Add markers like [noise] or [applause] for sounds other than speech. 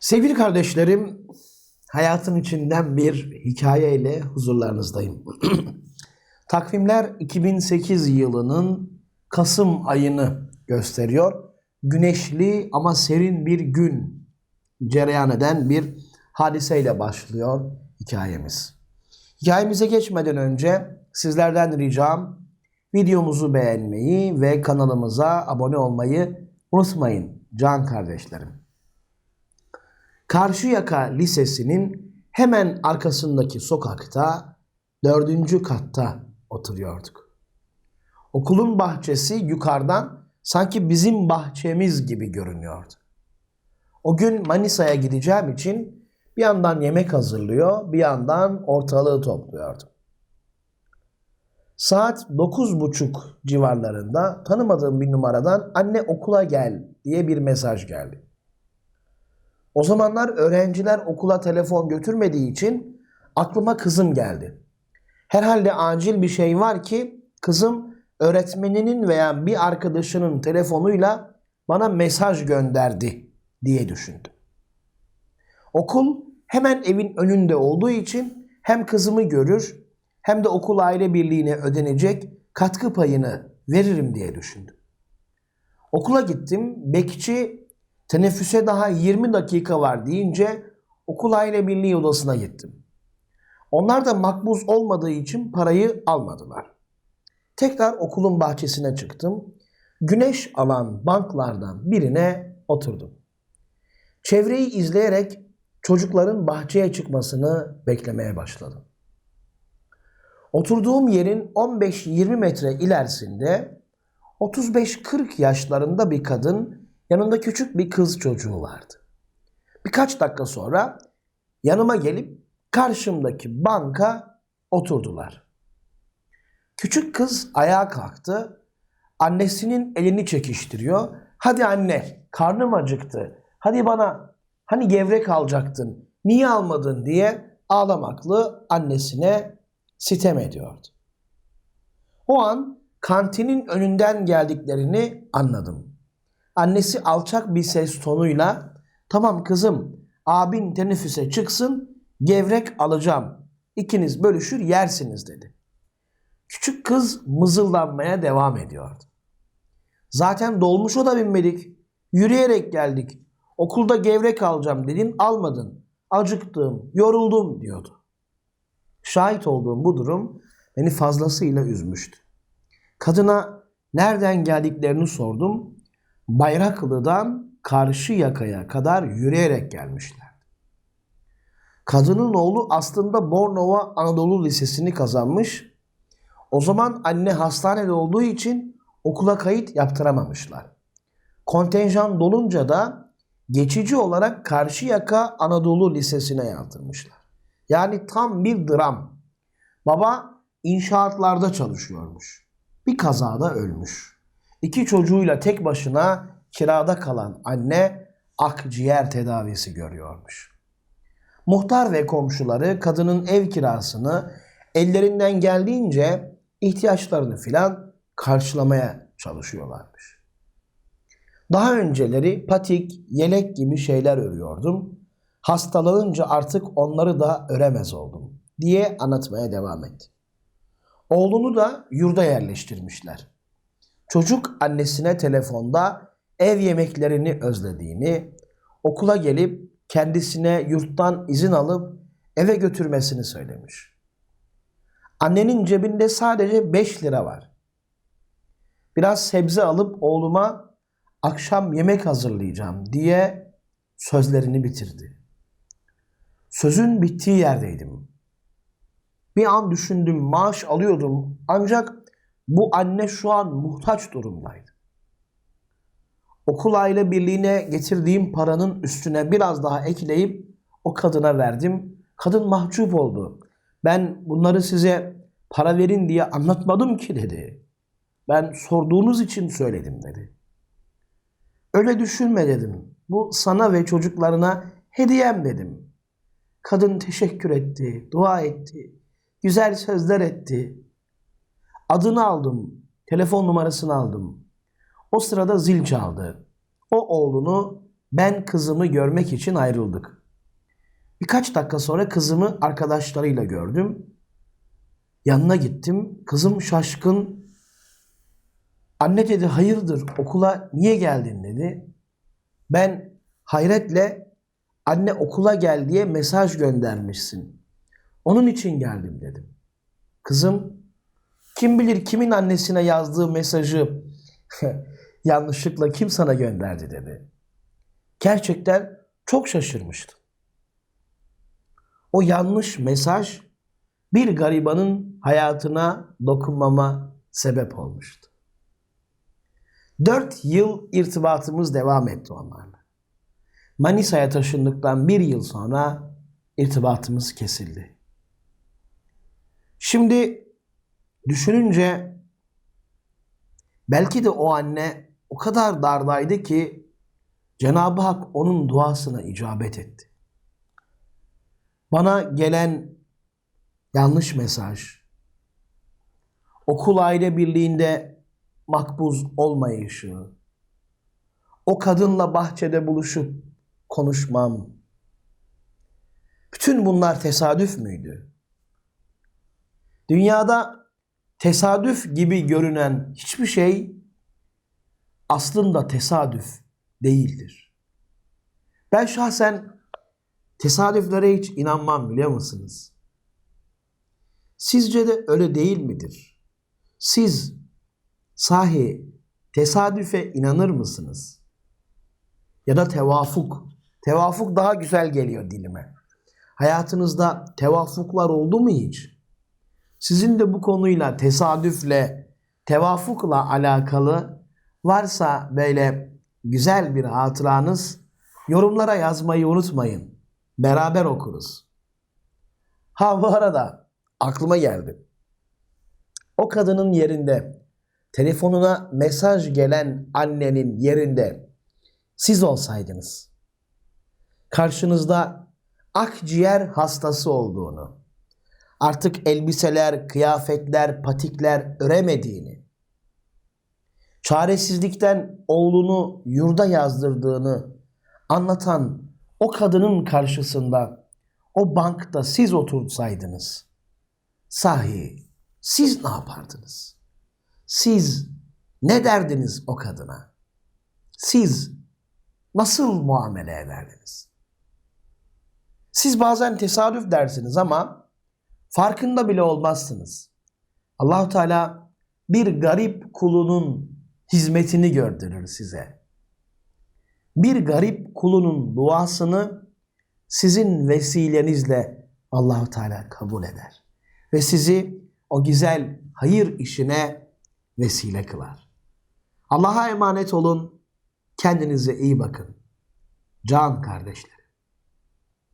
Sevgili kardeşlerim, hayatın içinden bir hikayeyle huzurlarınızdayım. [clears throat] Takvimler 2008 yılının Kasım ayını gösteriyor. Güneşli ama serin bir gün cereyan eden bir hadiseyle başlıyor hikayemiz. Hikayemize geçmeden önce sizlerden ricam videomuzu beğenmeyi ve kanalımıza abone olmayı unutmayın can kardeşlerim. Karşıyaka Lisesi'nin hemen arkasındaki sokakta dördüncü katta oturuyorduk. Okulun bahçesi yukarıdan sanki bizim bahçemiz gibi görünüyordu. O gün Manisa'ya gideceğim için bir yandan yemek hazırlıyor, bir yandan ortalığı topluyordum. Saat dokuz buçuk civarlarında tanımadığım bir numaradan anne okula gel diye bir mesaj geldi. O zamanlar öğrenciler okula telefon götürmediği için aklıma kızım geldi. Herhalde acil bir şey var ki kızım öğretmeninin veya bir arkadaşının telefonuyla bana mesaj gönderdi diye düşündüm. Okul hemen evin önünde olduğu için hem kızımı görür hem de okul aile birliğine ödenecek katkı payını veririm diye düşündüm. Okula gittim. Bekçi teneffüse daha 20 dakika var deyince okul aile birliği odasına gittim. Onlar da makbuz olmadığı için parayı almadılar. Tekrar okulun bahçesine çıktım. Güneş alan banklardan birine oturdum. Çevreyi izleyerek çocukların bahçeye çıkmasını beklemeye başladım. Oturduğum yerin 15-20 metre ilerisinde 35-40 yaşlarında bir kadın yanında küçük bir kız çocuğu vardı. Birkaç dakika sonra yanıma gelip karşımdaki banka oturdular. Küçük kız ayağa kalktı. Annesinin elini çekiştiriyor. Hadi anne karnım acıktı. Hadi bana hani gevrek alacaktın. Niye almadın diye ağlamaklı annesine sitem ediyordu. O an kantinin önünden geldiklerini anladım. Annesi alçak bir ses tonuyla tamam kızım abin teneffüse çıksın gevrek alacağım. İkiniz bölüşür yersiniz dedi. Küçük kız mızıldanmaya devam ediyordu. Zaten dolmuşa da binmedik. Yürüyerek geldik. Okulda gevrek alacağım dedin almadın. Acıktım, yoruldum diyordu. Şahit olduğum bu durum beni fazlasıyla üzmüştü. Kadına nereden geldiklerini sordum. Bayraklı'dan karşı yakaya kadar yürüyerek gelmişler. Kadının oğlu aslında Bornova Anadolu Lisesi'ni kazanmış. O zaman anne hastanede olduğu için okula kayıt yaptıramamışlar. Kontenjan dolunca da geçici olarak Karşıyaka Anadolu Lisesi'ne yazdırmışlar. Yani tam bir dram. Baba inşaatlarda çalışıyormuş. Bir kazada ölmüş. İki çocuğuyla tek başına kirada kalan anne akciğer tedavisi görüyormuş. Muhtar ve komşuları kadının ev kirasını ellerinden geldiğince ihtiyaçlarını filan karşılamaya çalışıyorlarmış. Daha önceleri patik, yelek gibi şeyler örüyordum. Hastalanınca artık onları da öremez oldum diye anlatmaya devam etti. Oğlunu da yurda yerleştirmişler. Çocuk annesine telefonda ev yemeklerini özlediğini, okula gelip kendisine yurttan izin alıp eve götürmesini söylemiş. Annenin cebinde sadece 5 lira var. Biraz sebze alıp oğluma akşam yemek hazırlayacağım diye sözlerini bitirdi. Sözün bittiği yerdeydim. Bir an düşündüm, maaş alıyordum ancak bu anne şu an muhtaç durumdaydı. Okul aile birliğine getirdiğim paranın üstüne biraz daha ekleyip o kadına verdim. Kadın mahcup oldu. Ben bunları size para verin diye anlatmadım ki dedi. Ben sorduğunuz için söyledim dedi. Öyle düşünme dedim. Bu sana ve çocuklarına hediyem dedim. Kadın teşekkür etti, dua etti, güzel sözler etti. Adını aldım, telefon numarasını aldım. O sırada zil çaldı. O oğlunu ben kızımı görmek için ayrıldık. Birkaç dakika sonra kızımı arkadaşlarıyla gördüm. Yanına gittim. Kızım şaşkın. Anne dedi hayırdır okula niye geldin dedi. Ben hayretle anne okula gel diye mesaj göndermişsin. Onun için geldim dedim. Kızım kim bilir kimin annesine yazdığı mesajı [laughs] yanlışlıkla kim sana gönderdi dedi. Gerçekten çok şaşırmıştım. O yanlış mesaj bir garibanın hayatına dokunmama sebep olmuştu. Dört yıl irtibatımız devam etti onlarla. Manisa'ya taşındıktan bir yıl sonra irtibatımız kesildi. Şimdi düşününce belki de o anne o kadar dardaydı ki Cenab-ı Hak onun duasına icabet etti. Bana gelen yanlış mesaj, okul aile birliğinde makbuz olmayışı, o kadınla bahçede buluşup konuşmam, bütün bunlar tesadüf müydü? Dünyada tesadüf gibi görünen hiçbir şey aslında tesadüf değildir. Ben şahsen tesadüflere hiç inanmam biliyor musunuz? Sizce de öyle değil midir? Siz sahi tesadüfe inanır mısınız? Ya da tevafuk. Tevafuk daha güzel geliyor dilime. Hayatınızda tevafuklar oldu mu hiç? Sizin de bu konuyla tesadüfle, tevafukla alakalı varsa böyle güzel bir hatıranız yorumlara yazmayı unutmayın. Beraber okuruz. Ha bu arada aklıma geldi. O kadının yerinde telefonuna mesaj gelen annenin yerinde siz olsaydınız karşınızda akciğer hastası olduğunu, artık elbiseler, kıyafetler, patikler öremediğini, çaresizlikten oğlunu yurda yazdırdığını anlatan o kadının karşısında o bankta siz otursaydınız, sahi siz ne yapardınız? Siz ne derdiniz o kadına? Siz nasıl muamele ederdiniz? Siz bazen tesadüf dersiniz ama farkında bile olmazsınız. Allahu Teala bir garip kulunun hizmetini gördürür size. Bir garip kulunun duasını sizin vesilenizle Allahu Teala kabul eder ve sizi o güzel hayır işine vesile kılar. Allah'a emanet olun. Kendinize iyi bakın. Can kardeşler.